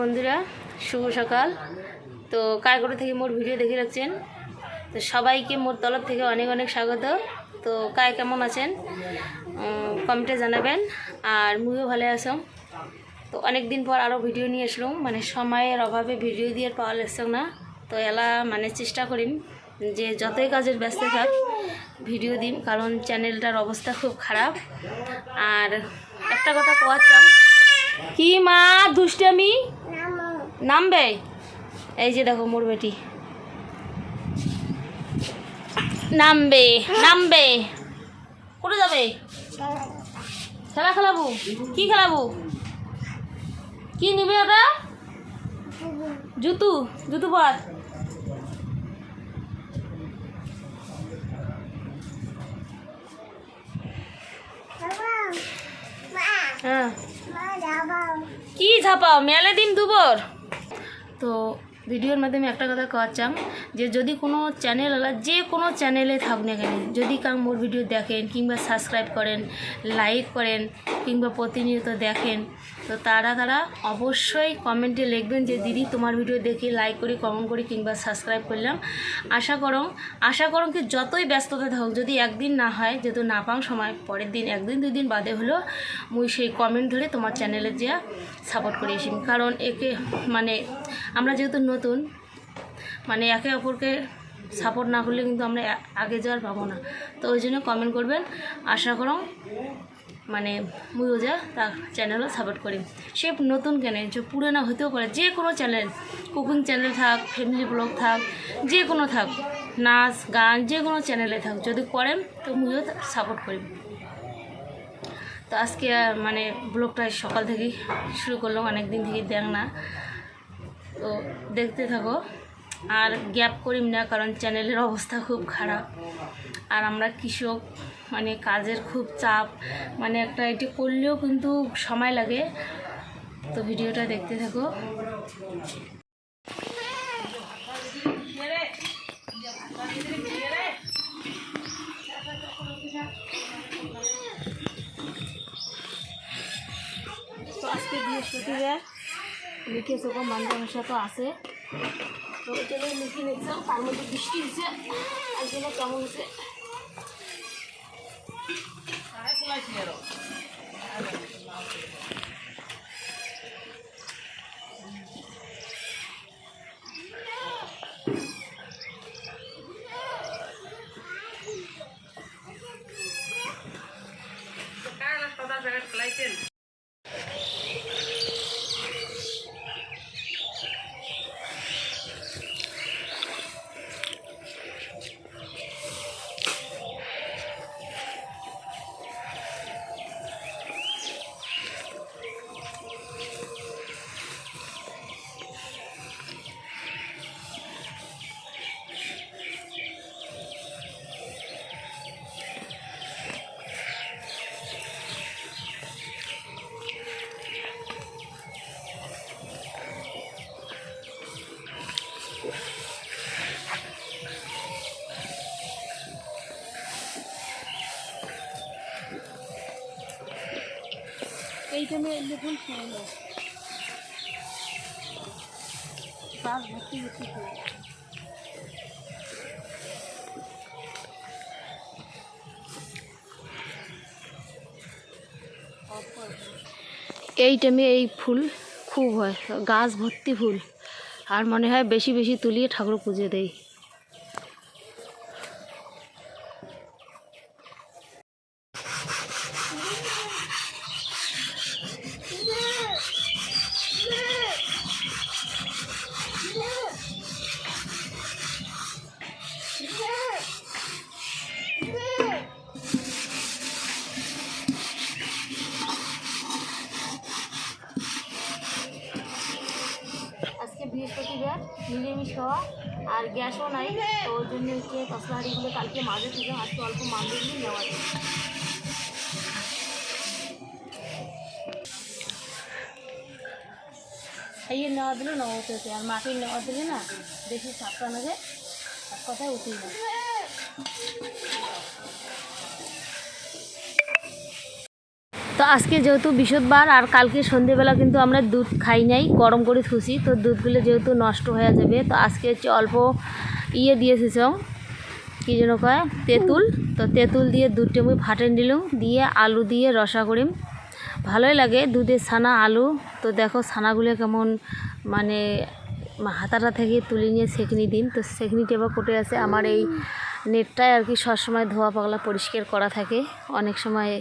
বন্ধুরা, শুভ সকাল। তো কায়গড় থেকে মোর ভিডিও দেখে রাখছেন। তো সবাইকে মোর তরফ থেকে অনেক অনেক স্বাগত। তো কায় কেমন আছেন? কমেন্টে জানাবেন। আর মুভিও ভালো আসাম তো অনেক দিন পর আরও ভিডিও নিয়ে আসলাম। মানে সময়ের অভাবে ভিডিও দিয়ে পাওয়া লাগছে না। তো এলা মানে চেষ্টা করিম যে যতই কাজের ব্যস্ত থাক, ভিডিও দিম। কারণ চ্যানেলটার অবস্থা খুব খারাপ। আর একটা কথা কোয়ার চাম। কি মা, দুষ্টামি? নামবে? এই যে দেখো মোর বেটি। নামবে নামবে। কোথায় যাবে? খেলা খেলাবো? কি খেলাবো? কি নিবে ওটা? জুতু জুতু পর। হ্যাঁ। কি ঝাপাও? মেলে দিন দুবর। তো ভিডিওর মাধ্যমে একটা কথা চাম যে যদি কোনো চ্যানেল আলা যে কোনো চ্যানেলে থাক না কেন, যদি কাউ মোর ভিডিও দেখেন কিংবা সাবস্ক্রাইব করেন লাইক করেন কিংবা প্রতিনিয়ত দেখেন, তো তারা তারা অবশ্যই কমেন্টে লিখবেন যে, দিদি, তোমার ভিডিও দেখি লাইক করি কমেন্ট করি কিংবা সাবস্ক্রাইব করলাম। আশা করো আশা করো কি যতই ব্যস্ততা থাকুক, যদি একদিন না হয়, যেহেতু না পাও সময়, পরের দিন, একদিন, দুই দিন বাদে হলো, মুই সেই কমেন্ট ধরে তোমার চ্যানেলে যে সাপোর্ট করে আসি কারণ একে মানে আমরা যেহেতু নতুন। মানে একে অপরকে সাপোর্ট না করলে কিন্তু আমরা আগে যাওয়ার পাবো না। তো ওই জন্য কমেন্ট করবেন। আশা করো মানে মুইও যা তার চ্যানেলও সাপোর্ট করি। সে নতুন কেন? যে পুরোনো হতেও পারে, যে কোনো চ্যানেল কুকিং চ্যানেল থাক ফ্যামিলি ব্লগ থাক, যে কোনো থাক, নাচ, গান, যে কোনো চ্যানেলে থাক, যদি করেন তো মুইও সাপোর্ট করি। তো আজকে মানে ব্লগটা সকাল থেকেই শুরু করলাম অনেক দিন থেকে দেখ না। তো দেখতে থাকো। আর গ্যাপ করিম না, কারণ চ্যানেলের অবস্থা খুব খারাপ। আর আমরা কৃষক মানে কাজের খুব চাপ মানে একটা এটি করলেও কিন্তু সময় লাগে। তো ভিডিওটা দেখতে থাকো। বৃহস্পতিবার। লিখে চোখো মান্দা ভাষা তো আছে। তো চলে লিখে নিচ্ছিলাম তার মধ্যে বৃষ্টি হচ্ছে আজকে কেমন হচ্ছে লিখুন শুনে গাছ ভর্তি ভর্তি ফুল। এই টাইমে এই ফুল খুব হয়, গাছ ভর্তি ফুল। আর মনে হয় বেশি বেশি তুলিয়ে ঠাকুর পুজো দেয় আর গ্যাসও নাই, তো ওই জন্য হচ্ছে হাঁড়িগুলো কালকে মাঝে থেকে আজকে অল্প মাছগুলো নেওয়া যায়। খাইয়ে নেওয়া দিলে নেওয়া উঠেছে আর মাকে নেওয়া দিলে না, বেশি সাপটা নেবে এক কথায় উঠেই না তো আজকে যেহেতু বৃহস্পতিবার আর কালকে সন্ধেবেলা কিন্তু আমরা দুধ খাই নাই, গরম করে থুসি, তো দুধগুলো যেহেতু নষ্ট হয়ে যাবে, তো আজকে হচ্ছে অল্প ইয়ে দিয়েছিস কী যেন কয়, তেঁতুল, তো তেঁতুল দিয়ে দুধটা আমি ফাটে নিলাম, দিয়ে আলু দিয়ে রসা করিম। ভালোই লাগে দুধের ছানা আলু, তো দেখো ছানাগুলো কেমন মানে হাতাটা থেকে তুলে নিয়ে সেকনি দিন, তো সেকনিটা এবার কোটে আছে। আমার এই নেটটাই আর কি সবসময় ধোয়া পাগলা পরিষ্কার করা থাকে, অনেক সময়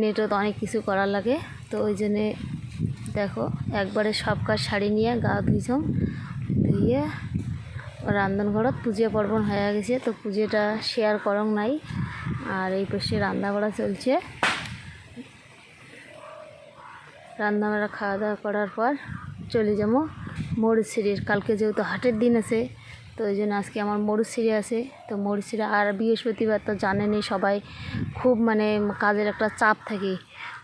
নেটও তো অনেক কিছু করার লাগে। তো ওই জন্যে দেখো, একবারে সব কাজ শাড়ি নিয়ে গা ধুইছম ধুয়ে রান্ধনঘরত পুজো পার্বণ হয়ে গেছে। তো পুজোটা শেয়ার করং নাই, আর এই পাশে রান্না বাড়া চলছে। রান্না বাড়া খাওয়া দাওয়া করার পর চলে যাব। মরুছিরির কালকে যেহেতু হাটের দিন আছে তো ওই জন্য আজকে আমার মরুশ্রী আছে। তো মরুছিরি আর বৃহস্পতিবার তো জানেনই সবাই, খুব মানে কাজের একটা চাপ থাকে।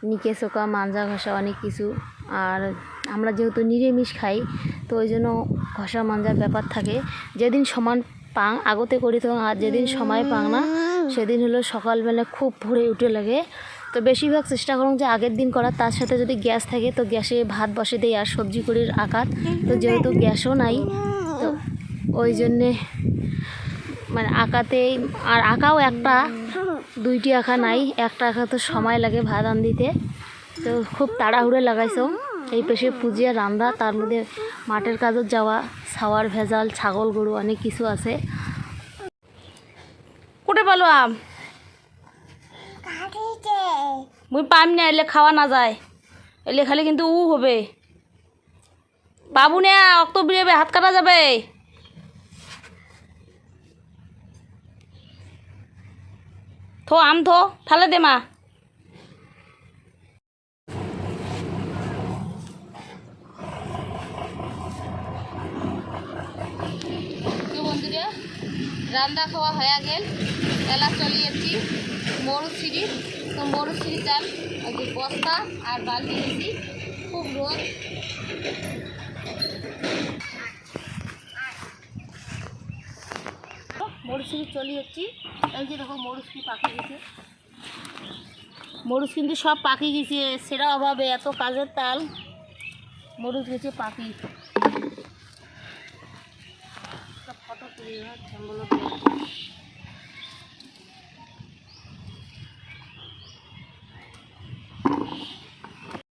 নিকে চোকা মাঞ্জা ঘষা অনেক কিছু। আর আমরা যেহেতু নিরামিষ খাই, তো ওই জন্য ঘষা মাঞ্জার ব্যাপার থাকে। যেদিন সমান পাং আগতে করি তো, আর যেদিন সময় পাং না, সেদিন হলো সকালবেলা খুব ভোরে উঠে লাগে। তো বেশিরভাগ চেষ্টা করুন যে আগের দিন করার, তার সাথে যদি গ্যাস থাকে, তো গ্যাসে ভাত বসে দেয় আর সবজি করির আকার। তো যেহেতু গ্যাসও নাই ওই জন্যে মানে আঁকাতেই আর আঁকাও একটা দুইটি আঁকা নাই একটা আঁকা তো সময় লাগে ভাত দিতে তো খুব তাড়াহুড়ো লাগাইছ। এই পেশে পুজিয়ে রান্না তার মধ্যে মাঠের কাজত যাওয়া ছাওয়ার ভেজাল ছাগল গরু অনেক কিছু আছে। কোটে পালো আম? মুই পাম না এলে খাওয়া না যায়। এলে খালি কিন্তু উ হবে। বাবু নে অক্ত হাত কাটা যাবে। থো, আম থো, ফেলে দে মা। রান্না খাওয়া হয়ে গেল। এলা চলে যাচ্ছি মরুছিরি তো মরুছিরি চাল বস্তা আর দিয়েছি খুব রোদ। চলে যাচ্ছি এই যে দেখো কি পাখি গেছে। মরুচ কিন্তু সব পাখি গেছে, সেরা অভাবে, এত কাজের তাল। মরুচ গেছে পাখি। ফটো তুলি